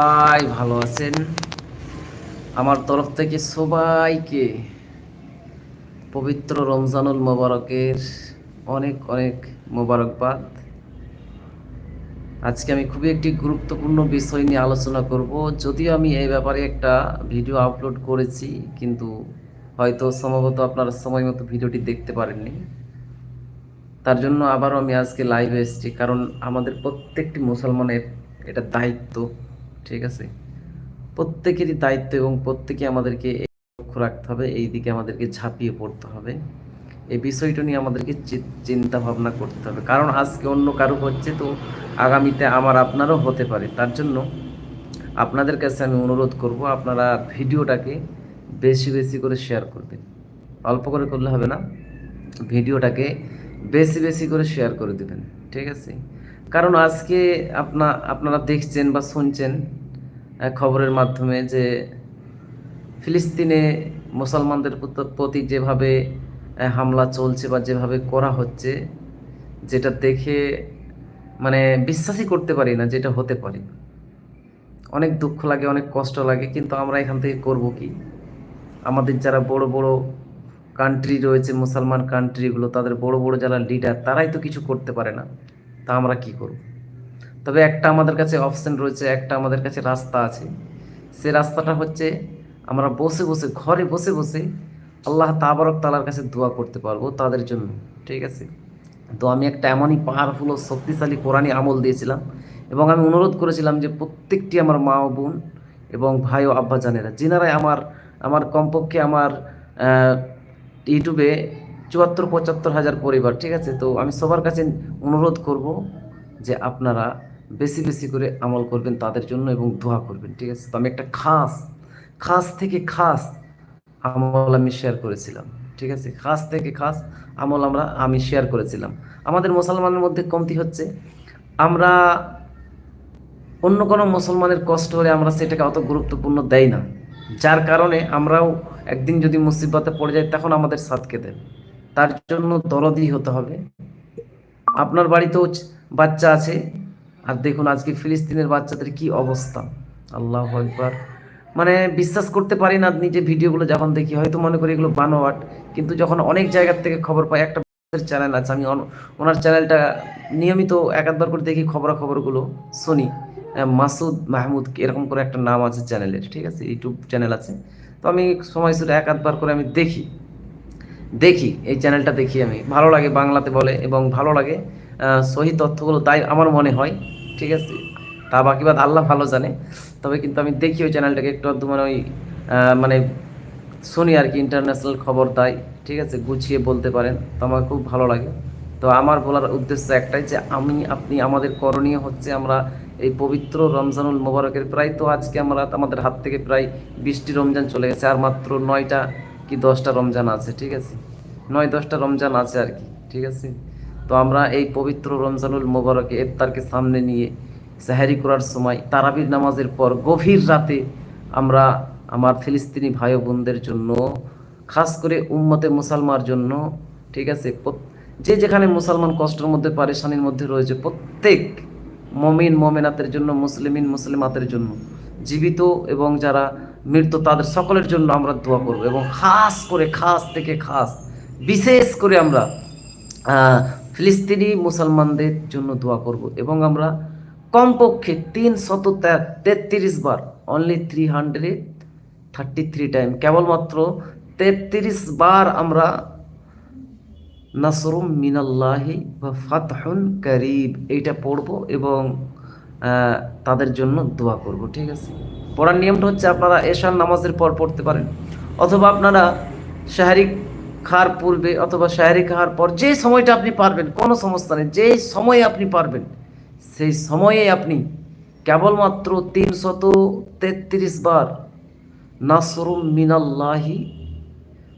সবাই ভালো আছেন? আমার তরফ থেকে সবাইকে পবিত্র রমজানুল মোবারকের অনেক অনেক মোবারকবাদ। আজকে আমি খুবই একটি গুরুত্বপূর্ণ বিষয় নিয়ে আলোচনা করব। যদিও আমি এই ব্যাপারে একটা ভিডিও আপলোড করেছি, কিন্তু হয়তো সম্ভবত আপনারা সময় মতো ভিডিওটি দেখতে পারেননি। তার জন্য আবারও আমি আজকে লাইভে এসেছি, কারণ আমাদের প্রত্যেকটি মুসলমানের এটা দায়িত্ব। ঠিক আছে? প্রত্যেকেরই দায়িত্ব এবং প্রত্যেকে আমাদেরকে লক্ষ্য রাখতে হবে, এই দিকে আমাদেরকে ঝাঁপিয়ে পড়তে হবে। এই বিষয়টা নিয়ে আমাদেরকে চিন্তা ভাবনা করতে হবে। কারণ আজকে অন্য কারও হচ্ছে তো আগামীতে আমার আপনারও হতে পারে। তার জন্য আপনাদের কাছে আমি অনুরোধ করব, আপনারা ভিডিওটাকে বেশি বেশি করে শেয়ার করবেন। অল্প করে করলে হবে না। ভিডিওটাকে বেশি বেশি করে শেয়ার করে দেবেন। ঠিক আছে? কারণ আজকে আপনা আপনারা দেখছেন বা শুনছেন খবরের মাধ্যমে যে ফিলিস্তিনে মুসলমানদের প্রতি যেভাবে হামলা চলছে বা যেভাবে করা হচ্ছে, যেটা দেখে মানে বিশ্বাসই করতে পারি না যেটা হতে পারে। অনেক দুঃখ লাগে, অনেক কষ্ট লাগে, কিন্তু আমরা এখান থেকে করব কি? আমাদের যারা বড় বড় কান্ট্রি রয়েছে, মুসলমান কান্ট্রিগুলো তাদের বড় বড় যারা লিডার তারাই তো কিছু করতে পারে না। তা আমরা কি করব? তবে একটা আমাদের কাছে অপশন রয়েছে, একটা আমাদের কাছে রাস্তা আছে। সে রাস্তাটা হচ্ছে আমরা বসে বসে, ঘরে বসে বসে আল্লাহ তাবারক তালার কাছে দোয়া করতে পারব তাদের জন্য, ঠিক আছে? তো আমি একটা এমনই পাওয়ারফুল ও শক্তিশালী কোরআনী আমল দিয়েছিলাম এবং আমি অনুরোধ করেছিলাম যে প্রত্যেকটি আমার মা ও বোন এবং ভাই ও আব্বা জানেরা যিনারাই আমার আমার কমপক্ষে আমার ইউটিউবে চুয়াত্তর পঁচাত্তর হাজার পরিবার, ঠিক আছে? তো আমি সবার কাছে অনুরোধ করব যে আপনারা বেশি বেশি করে আমল করবেন তাদের জন্য এবং দোয়া করবেন, ঠিক আছে? তো আমি একটা খাস খাস থেকে খাস আমল আমি শেয়ার করেছিলাম, ঠিক আছে? খাস থেকে খাস আমল আমরা, আমি শেয়ার করেছিলাম। আমাদের মুসলমানের মধ্যে কমতি হচ্ছে, আমরা অন্য কোনো মুসলমানের কষ্ট হলে আমরা সেটাকে অত গুরুত্বপূর্ণ দেই না। যার কারণে আমরাও একদিন যদি মুসিবতে পড়ে যাই, তখন আমাদের সাথকে দেন। তার জন্য দরদি হতে হবে। আপনার বাড়িতেও বাচ্চা আছে আর দেখুন, আজকে ফিলিস্তিনের বাচ্চাদের কি অবস্থা। আল্লাহ একবার মানে বিশ্বাস করতে পারি না নিজে ভিডিওগুলো যখন দেখি, হয়তো মনে করি এগুলো বানোয়াট, কিন্তু যখন অনেক জায়গার থেকে খবর পাই, একটা চ্যানেল আছে, আমি ওনার চ্যানেলটা নিয়মিত এক আধবার করে দেখি খবরাখবরগুলো, শুনি। মাসুদ মাহমুদ, এরকম করে একটা নাম আছে চ্যানেলের ঠিক আছে? ইউটিউব চ্যানেল আছে। তো আমি সময় সুরে এক আধবার করে আমি দেখি। দেখি, এই চ্যানেলটা দেখি আমি। ভালো লাগে বাংলাতে বলে এবং ভালো লাগে। সহি তথ্যগুলো তাই আমার মনে হয়। ঠিক আছে? তা বাকি বাদ আল্লাহ ভালো জানে। তবে কিন্তু আমি দেখি ওই চ্যানেলটাকে একটু আধটু মানে ওই মানে শুনি আর কি ইন্টারন্যাশনাল খবর তাই। ঠিক আছে? গুছিয়ে বলতে পারেন। তো আমার খুব ভালো লাগে। তো আমার বলার উদ্দেশ্য একটাই যে আমি, আপনি, আমাদের করণীয় হচ্ছে আমরা এই পবিত্র রমজানুল মোবারকের প্রায় তো আজকে আমরা আমাদের হাত থেকে প্রায় বিশটি রমজান চলে গেছে, আর মাত্র নয়টা কি দশটা রমজান আছে, ঠিক আছে? নয়, দশটা রমজান আছে আর কি, ঠিক আছে? তো আমরা এই পবিত্র রমজানুল মোবারকে ইফতারকে সামনে নিয়ে সাহারি করার সময় তারাবির নামাজের পর গভীর রাতে আমরা আমার ফিলিস্তিনি ভাই বোনদের জন্য, খাস করে উম্মতে মুসলমার জন্য, ঠিক আছে যে যেখানে মুসলমান কষ্টের মধ্যে, পারেশানির মধ্যে রয়েছে, প্রত্যেক মমিন, মমিনাতের জন্য, মুসলিমিন, মুসলিমাতের জন্য, জীবিত এবং যারা মৃত, তাদের সকলের জন্য আমরা দোয়া করব এবং খাস করে, খাস থেকে খাস, বিশেষ করে আমরা ফিলিস্তিনি মুসলমানদের জন্য দোয়া করব এবং আমরা কমপক্ষে তিন শত তেত্রিশ বার only three hundred thirty three time কেবলমাত্র তেত্রিশ বার আমরা নাসরুম মিনাল্লাহি বা ফাতহুন করিব, এইটা পড়ব এবং তাদের জন্য দোয়া করব, ঠিক আছে? পড়ার নিয়মটা হচ্ছে আপনারা এশার নামাজের পর পড়তে পারেন। অথবা আপনারা শাহরি খাওয়ার পূর্বে অথবা শাহরি খাওয়ার পর যে সময়টা আপনি পারবেন, কোনো সমস্যা নেই যে সময়ে আপনি পারবেন, সেই সময়ে আপনি কেবলমাত্র তিনশত তেত্রিশ বার নাসরুম মিনাল্লাহি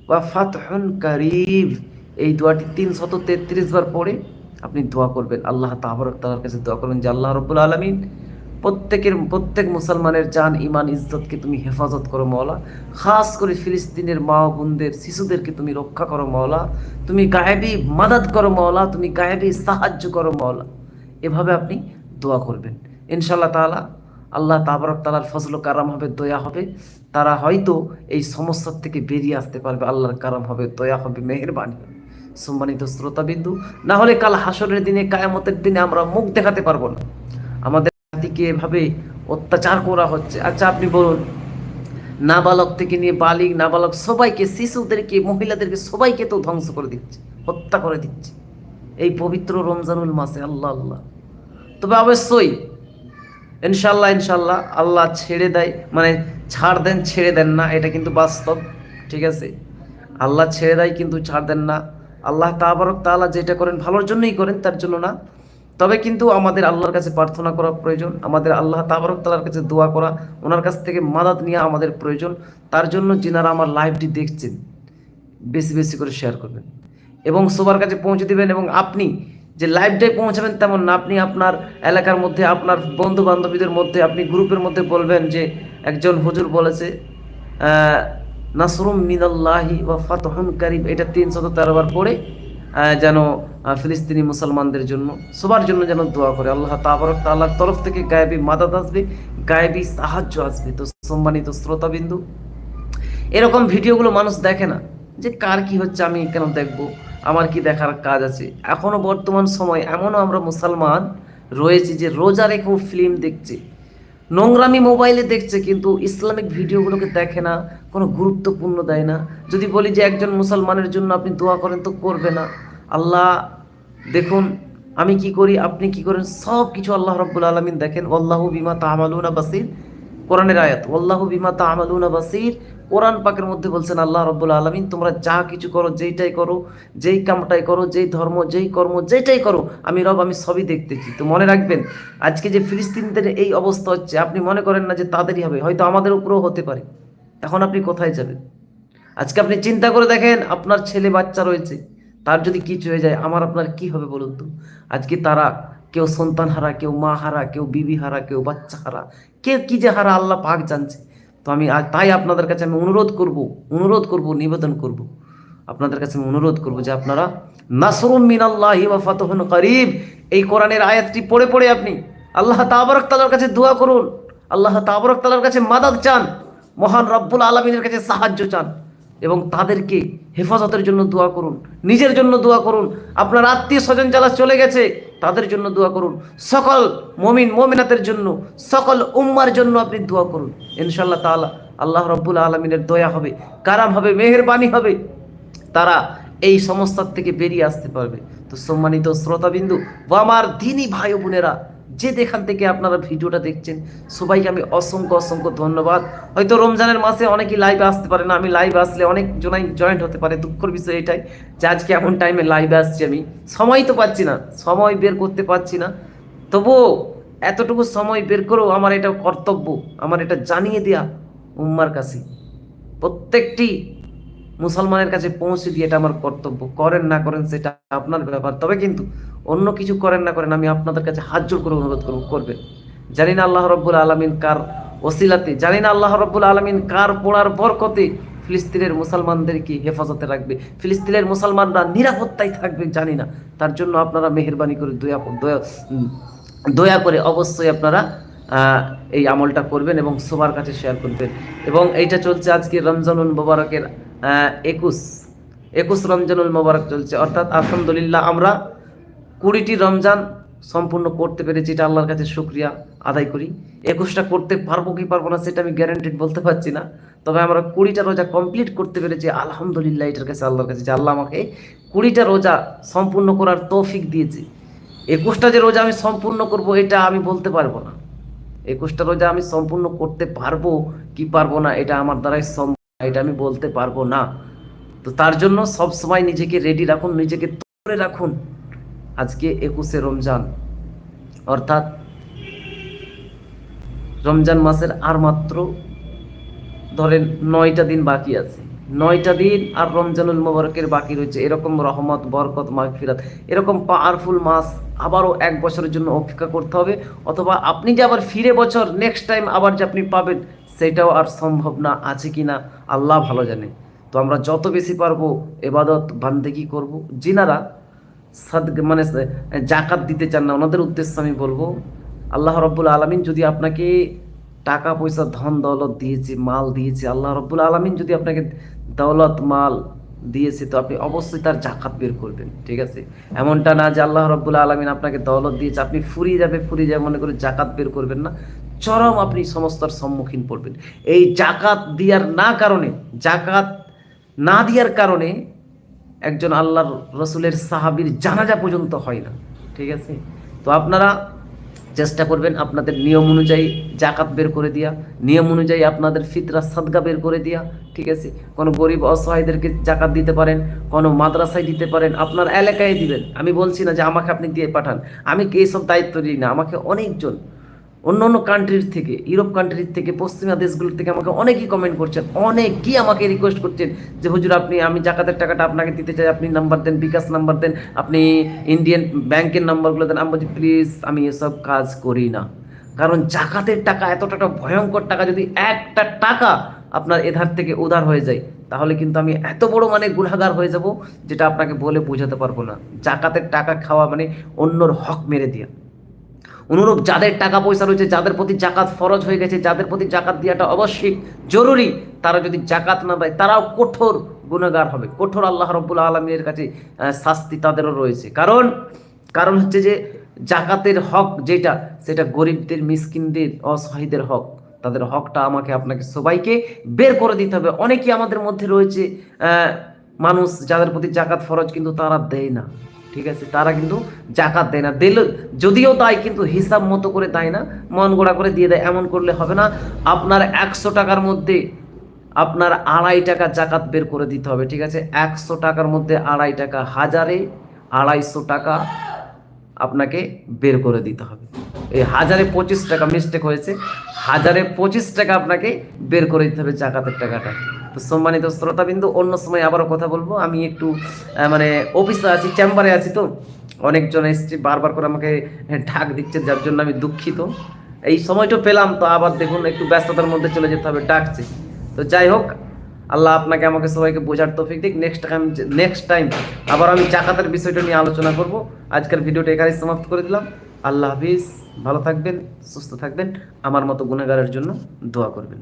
বা ফাতহুন কারিব এই দোয়াটি তিনশত তেত্রিশ বার পড়ে আপনি দোয়া করবেন। আল্লাহ তালার কাছে দোয়া করবেন যে, আল্লাহ রব্বুল আলমিন প্রত্যেকের, প্রত্যেক মুসলমানের জান ইমান ইজ্জতকে তুমি হেফাজত করো মওলা। খাস করে ফিলিস্তিনের মা বোনদের, শিশুদেরকে তুমি রক্ষা করো মওলা। তুমি গায়েবী মাদাত করো মওলা, তুমি গায়েবী সাহায্য করো মওলা। এভাবে আপনি দোয়া করবেন। ইনশাল্লাহ তাআলা, আল্লাহ তাবারক তালার ফজল কারাম হবে, দয়া হবে। তারা হয়তো এই সমস্যার থেকে বেরিয়ে আসতে পারবে, আল্লাহর কারাম হবে, দয়া হবে, মেহেরবানি সম্মানিত শ্রোতাবিন্দু, না হলে কাল হাসরের দিনে, কায়ামতের দিনে আমরা মুখ দেখাতে পারব না। আমাদের জাতিকে এভাবে অত্যাচার করা হচ্ছে। আচ্ছা আপনি বলুন, নাবালক থেকে নিয়ে বালিক, নাবালক সবাইকে, শিশুদেরকে, মহিলাদেরকে সবাইকে তো ধ্বংস করে দিচ্ছে, হত্যা করে দিচ্ছে। এই পবিত্র রমজানুল মাসে, আল্লাহ আল্লাহ। তবে অবশ্যই ইনশাল্লাহ ইনশাল্লাহ আল্লাহ ছেড়ে দেয় মানে ছাড় দেন, ছেড়ে দেন না, এটা কিন্তু বাস্তব, ঠিক আছে? আল্লাহ ছেড়ে দেয়, কিন্তু ছাড় দেন না। আল্লাহ তাবারক তাআলা যেটা করেন, ভালোর জন্যই করেন, তার জন্য না তবে কিন্তু আমাদের আল্লাহর কাছে প্রার্থনা করা প্রয়োজন, আমাদের আল্লাহ তাবারক তাআলার কাছে দোয়া করা, ওনার কাছ থেকে মাদাত নেওয়া আমাদের প্রয়োজন। তার জন্য যিনারা আমার লাইভটি দেখছেন, বেশি বেশি করে শেয়ার করবেন। এবং সবার কাছে পৌঁছে দিবেন এবং আপনি যে লাইভটাই পৌঁছাবেন তেমন না, আপনি আপনার এলাকার মধ্যে, আপনার বন্ধু বান্ধবীদের মধ্যে, আপনি গ্রুপের মধ্যে বলবেন যে একজন হুজুর বলেছে নাসরুম মিনাল্লাহি ওয়া ফাতহুন কারিব। এটা তিনশত তেরো বার পড়ে যেন ফিলিস্তিনি মুসলমানদের জন্য, সবার জন্য যেন দোয়া করে। আল্লাহ তাবারক তাআলার তরফ থেকে গায়েবী মাদাত আসবে, গায়েবী সাহায্য আসবে। তো সম্মানিত শ্রোতাবিন্দু, এরকম ভিডিওগুলো মানুষ দেখে না যে কার কি হচ্ছে, আমি কেন দেখব? আমার কি দেখার কাজ আছে? এখনও বর্তমান সময় এমনও আমরা মুসলমান রয়েছি যে রোজা রেখেও ফিল্ম দেখছে। নোংরামি মোবাইলে দেখছে, কিন্তু ইসলামিক ভিডিওগুলোকে দেখে না, কোনো গুরুত্বপূর্ণ দেয় না। যদি বলি যে একজন মুসলমানের জন্য আপনি দোয়া করেন, তো করবে না। আল্লাহ, দেখুন, আমি কি করি, আপনি কি করেন, সব কিছু আল্লাহ রব্বুল আলমিন দেখেন। আল্লাহ বিমা তামালুনা বাসির, কোরআনের আয়াত আল্লাহ বিমা তামালুনা বাসির কোরআন পাকের মধ্যে বলছেন, আল্লাহ রব্বুল আলমিন, তোমরা যা কিছু করো, যেইটাই করো, যেই কামটাই করো, যেই ধর্ম, যেই কর্ম, যেইটাই করো, আমি রব, আমি সবই দেখতেছি। তো মনে রাখবেন, আজকে যে ফিলিস্তিনদের এই অবস্থা হচ্ছে, আপনি মনে করেন না যে তাদেরই হবে, হয়তো আমাদের উপরেও হতে পারে। এখন আপনি কোথায় যাবেন? আজকে আপনি চিন্তা করে দেখেন, আপনার ছেলে বাচ্চা রয়েছে, তার যদি কিছু হয়ে যায়, আমার আপনার কি হবে বলুন তো? আজকে তারা কেউ সন্তান হারা, কেউ মা হারা, কেউ বিবি হারা, কেউ বাচ্চা হারা, কে কি যে হারা, আল্লাহ পাক জানছে। তো আমি তাই আপনাদের কাছে আমি অনুরোধ করব অনুরোধ করব, নিবেদন করব, আপনাদের কাছে আমি অনুরোধ করব যে আপনারা নাসরুম মিনাল্লাহি ওয়া ফাতহুন করিব। এই কোরআনের আয়াতটি পড়ে পড়ে আপনি আল্লাহ তাবারক তাআলার কাছে দোয়া করুন, আল্লাহ তাবারক তাআলার কাছে মাদাদ চান, মহান রব্বুল আলমিনের কাছে সাহায্য চান এবং তাদেরকে হেফাজতের জন্য দোয়া করুন, নিজের জন্য দোয়া করুন। আপনার আত্মীয় স্বজন যারা চলে গেছে তাদের জন্য দোয়া করুন। সকল মমিন, মমিনাতের জন্য, সকল উম্মার জন্য আপনি দোয়া করুন। ইনশাল্লাহ তালা আল্লাহ রব্বুল আলমিনের দয়া হবে, কারাম হবে, মেহরবানি হবে, তারা এই সমস্যার থেকে বেরিয়ে আসতে পারবে। তো সম্মানিত শ্রোতাবিন্দু বা আমার দিনই ভাই বোনেরা যে যেখান থেকে আপনারা ভিডিওটা দেখছেন, সবাইকে আমি অসংখ্য অসংখ্য ধন্যবাদ। হয়তো রমজানের মাসে অনেকেই লাইভে আসতে পারে না, আমি লাইভে আসলে অনেক জনাই জয়েন্ট হতে পারে, দুঃখের বিষয় এটাই যে আজকে এমন টাইমে লাইভে আসছি আমি। সময় তো পাচ্ছি না, সময় বের করতে পারছি না। তবুও এতটুকু সময় বের করেও আমার এটা কর্তব্য, আমার এটা জানিয়ে দেয়া উম্মার কাছে। প্রত্যেকটি মুসলমানের কাছে পৌঁছে দিয়ে এটা আমার কর্তব্য, করেন না করেন সেটা আপনার ব্যাপার। তবে কিন্তু অন্য কিছু করেন না করেন, আমি আপনাদের কাছে হাত জোর করে অনুরোধ করব, করবেন। জানি না আল্লাহ রব্বুল আলমিন কার ওসিলাতে, জানি না আল্লাহ রব্বুল আলমিন কার পড়ার বরকতে ফিলিস্তিনের মুসলমানদের মুসলমানদেরকে হেফাজতে রাখবে, ফিলিস্তিনের মুসলমানরা নিরাপত্তায় থাকবে, জানি না। তার জন্য আপনারা মেহেরবানি করে দয়া দয়া দয়া করে অবশ্যই আপনারা এই আমলটা করবেন এবং সবার কাছে শেয়ার করবেন। এবং এইটা চলছে আজকে রমজানুল মোবারকের একুশ একুশ রমজানুল মোবারক চলছে। অর্থাৎ আলহামদুলিল্লাহ আমরা কুড়িটি রমজান সম্পূর্ণ করতে পেরেছি, এটা আল্লাহর কাছে শুক্রিয়া আদায় করি। একুশটা করতে পারব কি পারব না, সেটা আমি গ্যারান্টেড বলতে পারছি না। তবে আমরা কুড়িটা রোজা কমপ্লিট করতে পেরেছি, আলহামদুলিল্লাহ, এটার কাছে আল্লাহর কাছে যে আল্লাহ আমাকে কুড়িটা রোজা সম্পূর্ণ করার তৌফিক দিয়েছে। একুশটা যে রোজা আমি সম্পূর্ণ করব, এটা আমি বলতে পারব না। একুশটা রোজা আমি সম্পূর্ণ করতে পারব কি পারব না, এটা আমার দ্বারাই সম্ভব, এটা আমি বলতে পারব না। তো তার জন্য সব সময় নিজেকে রেডি রাখুন, নিজেকে ধরে রাখুন। আজকে একুশে রমজান। অর্থাৎ রমজান মাসের আর মাত্র ধরেন নয়টা দিন বাকি আছে। নয়টা দিন আর রমজানুল মোবারকের বাকি রয়েছে। এরকম রহমত, বরকত, মাগফিরাত, এরকম পাওয়ারফুল মাস আবারও এক বছরের জন্য অপেক্ষা করতে হবে। অথবা আপনি যে আবার ফিরে বছর নেক্সট টাইম আবার যে আপনি পাবেন, সেটাও আর সম্ভব না, আছে কি না? আল্লাহ ভালো জানে। তো আমরা যত বেশি পারব এবাদত, বান্দেগি করব। যিনারা সাদ মানে জাকাত দিতে চান না। ওনাদের উদ্দেশ্যে আমি বলব, আল্লাহ রব্বুল আলমিন যদি আপনাকে টাকা, পয়সা, ধন, দৌলত দিয়েছে, মাল দিয়েছে, আল্লাহ রব্বুল আলমিন যদি আপনাকে দৌলত, মাল দিয়েছে, তো আপনি অবশ্যই তার জাকাত বের করবেন, ঠিক আছে? এমনটা না যে আল্লাহ রব্বুল আলমিন আপনাকে দৌলত দিয়েছে, আপনি ফুরিয়ে যাবে ফুরিয়ে যাবে, মনে করে জাকাত বের করবেন না। চরম আপনি সমস্যার সম্মুখীন পড়বেন। এই জাকাত দেওয়ার না কারণে, জাকাত না দেওয়ার কারণে একজন আল্লাহর রসুলের সাহাবীর জানাজা পর্যন্ত হয় না, ঠিক আছে? তো আপনারা চেষ্টা করবেন আপনাদের নিয়ম অনুযায়ী জাকাত বের করে দিয়া, নিয়ম অনুযায়ী আপনাদের ফিতরা সাদগা বের করে দিয়া, ঠিক আছে? কোনো গরিব অসহায়দেরকে জাকাত দিতে পারেন, কোনো মাদ্রাসায় দিতে পারেন, আপনার এলাকায় দিবেন। আমি বলছি না যে আমাকে আপনি দিয়ে পাঠান। আমি কি এইসব দায়িত্ব দিই না? আমাকে অনেকজন অন্য অন্য কান্ট্রির থেকে ইউরোপ কান্ট্রির থেকে, পশ্চিমা দেশগুলোর থেকে আমাকে অনেকেই কমেন্ট করছেন, অনেকেই আমাকে রিকোয়েস্ট করছেন যে, হুজুর, আপনি, আমি জাকাতের টাকাটা আপনাকে দিতে চাই, আপনি নাম্বার দেন, বিকাশ নাম্বার দেন, আপনি ইন্ডিয়ান ব্যাংকের নাম্বারগুলো দেন। আমি বলছি প্লিজ আমি এসব কাজ করি না। কারণ জাকাতের টাকা এতটা ভয়ঙ্কর টাকা, যদি একটা টাকা আপনার এধার থেকে উধার হয়ে যায়, তাহলে কিন্তু আমি এত বড় মানে গুনাগার হয়ে যাব, যেটা আপনাকে বলে বোঝাতে পারব না। জাকাতের টাকা খাওয়া মানে অন্যর হক মেরে দেওয়া অনুরূপ যাদের টাকা পয়সা রয়েছে, যাদের প্রতি জাকাত ফরজ হয়ে গেছে, যাদের প্রতি জাকাত দেওয়াটা অবশ্যই জরুরি, তারা যদি জাকাত না দেয়, তারাও কঠোর গুণাগার হবে। কঠোর আল্লাহ রব্বুল আলমীর কাছে শাস্তি তাদেরও রয়েছে। কারণ কারণ হচ্ছে যে, জাকাতের হক যেটা, সেটা গরিবদের, মিসকিনদের, অসহায়ীদের হক। তাদের হকটা আমাকে, আপনাকে সবাইকে বের করে দিতে হবে। অনেকেই আমাদের মধ্যে রয়েছে মানুষ যাদের প্রতি জাকাত ফরজ, কিন্তু তারা দেয় না। ঠিক আছে? তারা কিন্তু জাকাত দেয় না। দিল যদিও তাই কিন্তু হিসাব মতো করে দেয় না। মন গোড়া করে দিয়ে দেয়, এমন করলে হবে না। আপনার একশো টাকার মধ্যে আপনার আড়াই টাকা জাকাত বের করে দিতে হবে, ঠিক আছে? একশো টাকার মধ্যে আড়াই টাকা, হাজারে আড়াইশো টাকা আপনাকে বের করে দিতে হবে। এই হাজারে পঁচিশ টাকা মিস্টেক হয়েছে। হাজারে পঁচিশ টাকা আপনাকে বের করে দিতে হবে জাকাতের টাকাটা। তো সম্মানিত শ্রোতাবিন্দু, অন্য সময় আবারও কথা বলব। আমি একটু মানে অফিসে আছি চেম্বারে আছি তো। অনেকজন এসছে, বারবার করে আমাকে ঢাক দিচ্ছে, যার জন্য আমি দুঃখিত। এই সময়টা পেলাম, তো আবার দেখুন, একটু ব্যস্ততার মধ্যে চলে যেতে হবে, ডাকছে। তো যাই হোক, আল্লাহ আপনাকে, আমাকে সবাইকে বোঝার তৌফিক দিক। নেক্সট টাইম নেক্সট টাইম আবার আমি চাকাতের বিষয়টা নিয়ে আলোচনা করব। আজকের ভিডিওটা এখানেই সমাপ্ত করে দিলাম। আল্লাহ হাফিজ। ভালো থাকবেন, সুস্থ থাকবেন। আমার মতো গুণাগারের জন্য দোয়া করবেন।